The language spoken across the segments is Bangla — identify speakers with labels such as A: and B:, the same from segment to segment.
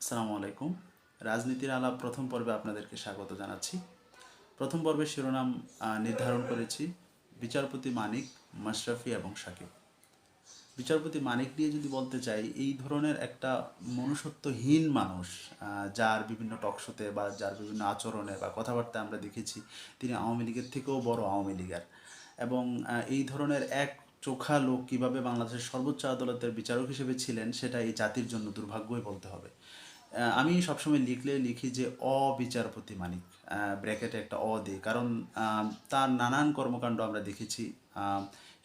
A: আসসালামু আলাইকুম। রাজনীতির আলাপ প্রথম পর্বে আপনাদেরকে স্বাগত জানাচ্ছি। প্রথম পর্বের শিরোনাম নির্ধারণ করেছি বিচারপতি মানিক, মাশরাফি এবং সাকিব। বিচারপতি মানিক নিয়ে যদি বলতে চাই, এই ধরনের একটা মনুষ্যত্বহীন মানুষ যার বিভিন্ন টকশোতে বা যার বিভিন্ন আচরণে বা কথাবার্তায় আমরা দেখেছি, তিনি আওয়ামী লীগের থেকেও বড় আওয়ামী লীগের। এবং এই ধরনের এক চোখা লোক কীভাবে বাংলাদেশের সর্বোচ্চ আদালতের বিচারক হিসেবে ছিলেন, সেটা এই জাতির জন্য দুর্ভাগ্যই বলতে হবে। আমি সবসময় লিখলে লিখি যে অবিচারপতি মানিক ব্র্যাকেটে একটা অ দিই কারণ তার নানান কর্মকাণ্ড আমরা দেখেছি।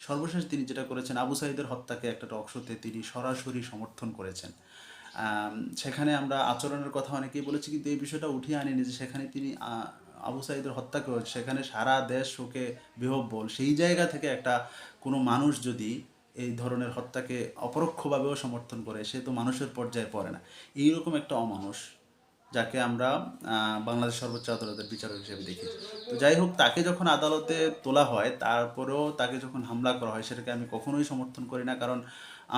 A: সর্বশেষ তিনি যেটা করেছেন, আবু সাইদের হত্যাকে একটা টকশোতে তিনি সরাসরি সমর্থন করেছেন। সেখানে আমরা আচরণের কথা অনেকেই বলেছি, কিন্তু এই বিষয়টা উঠিয়ে আনিনি যে সেখানে তিনি আবু সাইদের হত্যা করেছে সেখানে সারা দেশ শোকে বিহব্বল সেই জায়গা থেকে একটা কোনো মানুষ যদি এই ধরনের হত্যাকে অপরোক্ষভাবেও সমর্থন করে, সে তো মানুষের পর্যায়ে পড়ে না। এইরকম একটা অমানুষ যাকে আমরা বাংলাদেশ সর্বোচ্চ আদালতের বিচারক হিসেবে দেখি। তো যাই হোক, তাকে যখন আদালতে তোলা হয়, তারপরেও তাকে যখন হামলা করা হয়, সেটাকে আমি কখনোই সমর্থন করি না। কারণ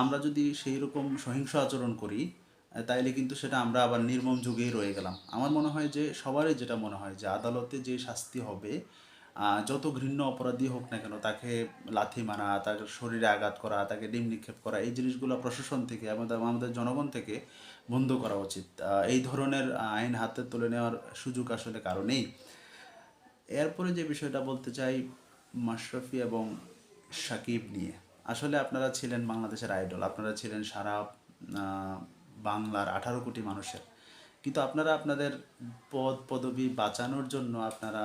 A: আমরা যদি সেই রকম সহিংস আচরণ করি তাইলে কিন্তু সেটা আমরা আবার নির্মম যুগেই রয়ে গেলাম। আমার মনে হয় যে সবারই যেটা মনে হয় যে আদালতে যে শাস্তি হবে যত ঘৃণ্য অপরাধী হোক না কেন, তাকে লাথি মারা তার শরীরে আঘাত করা, তাকে ডিম নিক্ষেপ করা, এই জিনিসগুলো প্রশাসন থেকে, আমাদের আমাদের জনগণ থেকে বন্ধ করা উচিত। এই ধরনের আইন হাতে তুলে নেওয়ার সুযোগ আসলে কারণেই এরপরে যে বিষয়টা বলতে চাই, মাশরাফি এবং সাকিব নিয়ে। আসলে আপনারা ছিলেন বাংলাদেশের আইডল, আপনারা ছিলেন সারা বাংলার আঠারো কোটি মানুষের। কিন্তু আপনারা আপনাদের পদ, পদবি বাঁচানোর জন্য আপনারা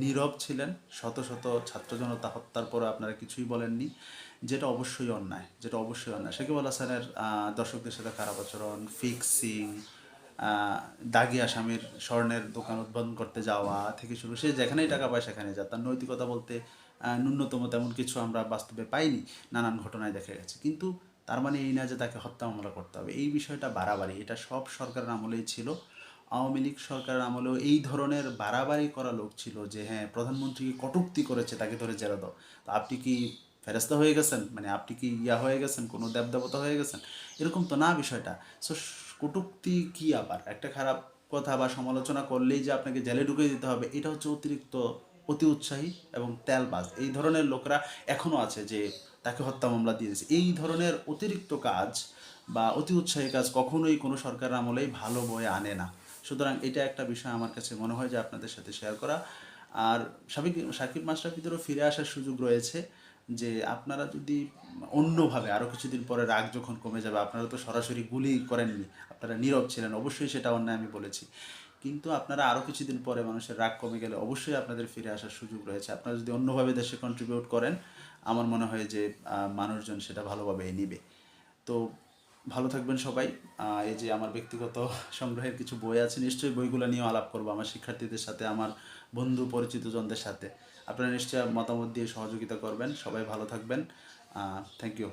A: নীরব ছিলেন, শত শত ছাত্র জনতা হত্যার পরে আপনারা কিছুই বলেননি, যেটা অবশ্যই অন্যায়, যেটা অবশ্যই অন্যায়। সাকিব আল হাসানের দর্শকদের সাথে খারাপ আচরণ ফিক্সিং দাগি আসামির স্বর্ণের দোকান উদ্বোধন করতে যাওয়া থেকে শুরু, সে যেখানেই টাকা পায় সেখানে যা তার নৈতিকতা বলতে ন্যূনতম তেমন কিছু আমরা বাস্তবে পাইনি, নানান ঘটনায় দেখা গেছে। কিন্তু তার মানে এই না যে তাকে হত্যা মামলা করতে হবে, এই বিষয়টা বাড়াবাড়ি, এটা সব সরকারের আমলেই ছিল। আওয়ামী লীগ সরকারের আমলেও এই ধরনের বাড়াবাড়ি করা লোক ছিল যে হ্যাঁ প্রধানমন্ত্রীকে কটূক্তি করেছে তাকে ধরে জেরা দাও। তো আপনি কি ফেরস্তা হয়ে গেছেন? মানে আপনি কি ইয়া হয়ে গেছেন? কোনো দেবদেবতা হয়ে গেছেন? এরকম তো না বিষয়টা। সো, কটূক্তি কি আবার? একটা খারাপ কথা বা সমালোচনা করলেই যে আপনাকে জেলে ঢুকিয়ে দিতে হবে, এটা হচ্ছে অতিরিক্ত, অতি উৎসাহী এবং তেলবাজ। এই ধরনের লোকরা এখনও আছে যে, তাকে হত্যা মামলা দিয়ে দিয়েছে। এই ধরনের অতিরিক্ত কাজ বা অতি উৎসাহী কাজ কখনোই কোনো সরকার আমলেই ভালো বয়ে আনে না। সুতরাং এটা একটা বিষয় আমার কাছে মনে হয় যে আপনাদের সাথে শেয়ার করা। আর সাকিব সাকিব মাশরাফিদেরও ফিরে আসার সুযোগ রয়েছে যে আপনারা যদি অন্যভাবে আরও কিছুদিন পরে রাগ যখন কমে যাবে, আপনারা তো সরাসরি গুলি করেননি, আপনারা নীরব ছিলেন, অবশ্যই সেটা অন্যায় আমি বলেছি। কিন্তু আপনারা আরও কিছুদিন পরে মানুষের রাগ কমে গেলে অবশ্যই আপনাদের ফিরে আসার সুযোগ রয়েছে। আপনারা যদি অন্যভাবে দেশে কন্ট্রিবিউট করেন, আমার মনে হয় যে মানুষজন সেটা ভালোভাবে নিবে। তো ভালো থাকবেন সবাই। এই যে আমার ব্যক্তিগত সংগ্রহের কিছু বই আছে, নিশ্চয়ই বইগুলো নিয়েও আলাপ করব আমার শিক্ষার্থীদের সাথে, আমার বন্ধু পরিচিতজনদের সাথে। আপনারা নিশ্চয়ই মতামত দিয়ে সহযোগিতা করবেন। সবাই ভালো থাকবেন। Thank you